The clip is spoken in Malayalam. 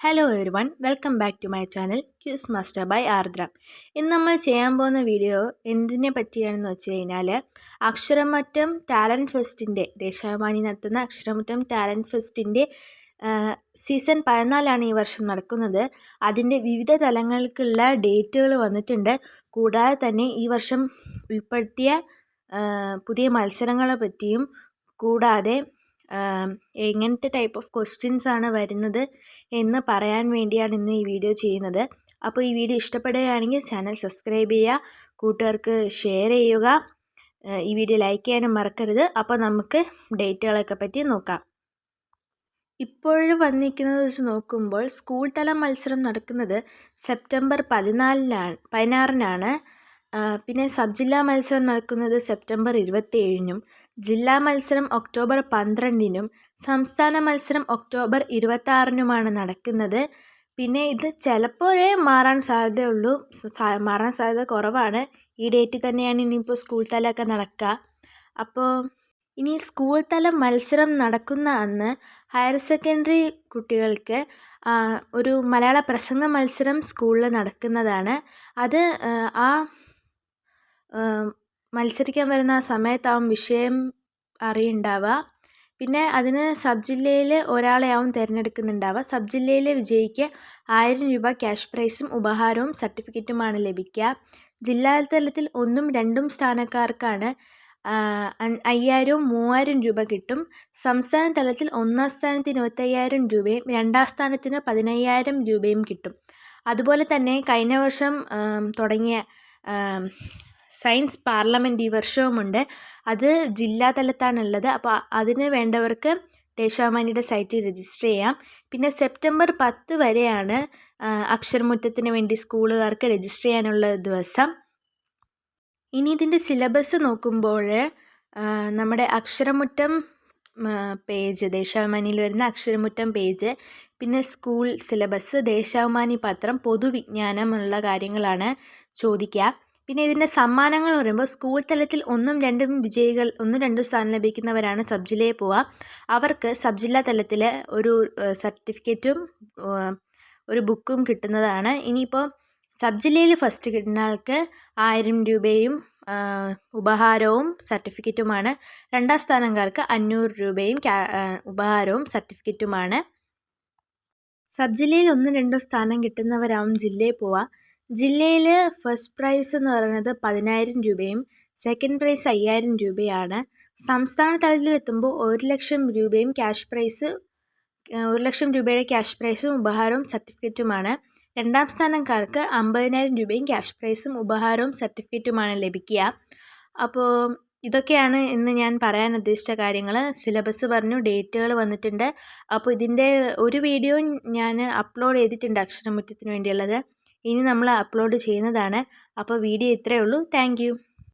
Hello everyone welcome back to my channel cues master by Ardra ഇന്ന് നമ്മൾ ചെയ്യാൻ പോകുന്ന വീഡിയോ എന്തിനെ പറ്റിയാണെന്ന് വെച്ച് കഴിഞ്ഞാൽ അക്ഷരമറ്റം ടാലന്റ് ഫെസ്റ്റിന്റെ ദേശാഭിമാനി നടത്തുന്ന അക്ഷരമറ്റം ടാലന്റ് ഫെസ്റ്റിന്റെ സീസൺ പതിനാലാണ് ഈ വർഷം നടക്കുന്നത്. അതിന്റെ വിവിധ തലങ്ങൾക്കുള്ള ഡേറ്റുകൾ വന്നിട്ടുണ്ട്. കൂടാതെ തന്നെ ഈ വർഷം ഉൾപ്പെടുത്തിയ പുതിയ മത്സരങ്ങളെ പറ്റിയും കൂടാതെ എങ്ങനത്തെ ടൈപ്പ് ഓഫ് ക്വസ്റ്റ്യൻസ് ആണ് വരുന്നത് എന്ന് പറയാൻ വേണ്ടിയാണ് ഇന്ന് ഈ വീഡിയോ ചെയ്യുന്നത്. അപ്പോൾ ഈ വീഡിയോ ഇഷ്ടപ്പെടുകയാണെങ്കിൽ ചാനൽ സബ്സ്ക്രൈബ് ചെയ്യുക കൂട്ടുകാർക്ക് ഷെയർ ചെയ്യുക. ഈ വീഡിയോ ലൈക്ക് ചെയ്യാനും മറക്കരുത്. അപ്പോൾ നമുക്ക് ഡേറ്റുകളൊക്കെ പറ്റി നോക്കാം. ഇപ്പോൾ വന്നിരിക്കുന്നത് വെച്ച് നോക്കുമ്പോൾ സ്കൂൾ തല മത്സരം നടക്കുന്നത് സെപ്റ്റംബർ പതിനാലിനാണ് പതിനാറിനാണ്. പിന്നെ സബ് ജില്ലാ മത്സരം നടക്കുന്നത് സെപ്റ്റംബർ ഇരുപത്തേഴിനും ജില്ലാ മത്സരം ഒക്ടോബർ പന്ത്രണ്ടിനും സംസ്ഥാന മത്സരം ഒക്ടോബർ ഇരുപത്താറിനുമാണ് നടക്കുന്നത്. പിന്നെ ഇത് ചിലപ്പോഴേ മാറാൻ സാധ്യതയുള്ളൂ. മാറാൻ സാധ്യത കുറവാണ്. ഈ ഡേറ്റിൽ തന്നെയാണ് ഇനിയിപ്പോൾ സ്കൂൾ തലമൊക്കെ നടക്കുക അപ്പോൾ ഇനി സ്കൂൾ തല മത്സരം നടക്കുന്ന അന്ന് ഹയർ സെക്കൻഡറി കുട്ടികൾക്ക് ഒരു മലയാള പ്രസംഗ മത്സരം സ്കൂളിൽ നടക്കുന്നതാണ്. അത് ആ മത്സരിക്കാൻ വരുന്ന ആ സമയത്താവും വിഷയം അറിയുണ്ടാവുക പിന്നെ അതിന് സബ് ജില്ലയിൽ ഒരാളെയാവും തിരഞ്ഞെടുക്കുന്നുണ്ടാവുക സബ് ജില്ലയിൽ വിജയിക്ക് ആയിരം രൂപ ക്യാഷ് പ്രൈസും ഉപഹാരവും സർട്ടിഫിക്കറ്റുമാണ് ലഭിക്കുക ജില്ലാ തലത്തിൽ ഒന്നും രണ്ടും സ്ഥാനക്കാർക്കാണ് അയ്യായിരവും മൂവായിരം രൂപ കിട്ടും. സംസ്ഥാന തലത്തിൽ ഒന്നാം സ്ഥാനത്തിന് ഇരുപത്തയ്യായിരം രൂപയും രണ്ടാം സ്ഥാനത്തിന് പതിനയ്യായിരം രൂപയും കിട്ടും. അതുപോലെ തന്നെ കഴിഞ്ഞ വർഷം തുടങ്ങിയ സയൻസ് പാർലമെന്റ് ഈ വർഷവുമുണ്ട്. അത് ജില്ലാ തലത്താണുള്ളത് അപ്പോൾ അതിന് വേണ്ടവർക്ക് ദേശാഭിമാനിയുടെ സൈറ്റിൽ രജിസ്റ്റർ ചെയ്യാം. പിന്നെ സെപ്റ്റംബർ പത്ത് വരെയാണ് അക്ഷരമുറ്റത്തിന് വേണ്ടി സ്കൂളുകാർക്ക് രജിസ്റ്റർ ചെയ്യാനുള്ള ദിവസം. ഇനി ഇതിന്റെ സിലബസ് നോക്കുമ്പോൾ നമ്മുടെ അക്ഷരമുറ്റം പേജ് ദേശാഭിമാനിയിൽ വരുന്ന അക്ഷരമുറ്റം പേജ് പിന്നെ സ്കൂൾ സിലബസ് ദേശാഭിമാനി പത്രം പൊതുവിജ്ഞാനമുള്ള കാര്യങ്ങളാണ് ചോദിക്കുക. പിന്നെ ഇതിന്റെ സമ്മാനങ്ങൾ പറയുമ്പോൾ സ്കൂൾ തലത്തിൽ ഒന്നും രണ്ടും വിജയികൾ ഒന്നും രണ്ടും സ്ഥാനം ലഭിക്കുന്നവരാണ് സബ് ജില്ലയിൽ പോവുക. അവർക്ക് സബ് ജില്ലാ തലത്തിൽ ഒരു സർട്ടിഫിക്കറ്റും ഒരു ബുക്കും കിട്ടുന്നതാണ്. ഇനിയിപ്പോൾ സബ് ജില്ലയിൽ ഫസ്റ്റ് കിട്ടുന്ന ആൾക്ക് ആയിരം രൂപയും ഉപഹാരവും സർട്ടിഫിക്കറ്റുമാണ് രണ്ടാം സ്ഥാനക്കാർക്ക് അഞ്ഞൂറ് രൂപയും ഉപഹാരവും സർട്ടിഫിക്കറ്റുമാണ് സബ് ജില്ലയിൽ ഒന്നും രണ്ടും സ്ഥാനം കിട്ടുന്നവരാവും ജില്ലയിൽ പോവുക. ജില്ലയിൽ ഫസ്റ്റ് പ്രൈസ് എന്ന് പറയുന്നത് പതിനായിരം രൂപയും സെക്കൻഡ് പ്രൈസ് അയ്യായിരം രൂപയാണ്. സംസ്ഥാന തലത്തിൽ എത്തുമ്പോൾ ഒരു ലക്ഷം രൂപയും ക്യാഷ് പ്രൈസ് ഒരു ലക്ഷം രൂപയുടെ ക്യാഷ് പ്രൈസും ഉപഹാരവും സർട്ടിഫിക്കറ്റുമാണ് രണ്ടാം സ്ഥാനക്കാർക്ക് അമ്പതിനായിരം രൂപയും ക്യാഷ് പ്രൈസും ഉപഹാരവും സർട്ടിഫിക്കറ്റുമാണ് ലഭിക്കുക. അപ്പോൾ ഇതൊക്കെയാണ് ഇന്ന് ഞാൻ പറയാൻ ഉദ്ദേശിച്ച കാര്യങ്ങൾ സിലബസ് പറഞ്ഞു ഡേറ്റുകൾ വന്നിട്ടുണ്ട്. അപ്പോൾ ഇതിന്റെ ഒരു വീഡിയോ ഞാൻ അപ്ലോഡ് ചെയ്തിട്ടുണ്ട് അക്ഷരമുറ്റത്തിന് വേണ്ടിയുള്ളത്. ഇനി നമ്മൾ അപ്ലോഡ് ചെയ്യുന്നതാണ്. അപ്പോൾ വീഡിയോ ഇത്രയേ ഉള്ളൂ. താങ്ക്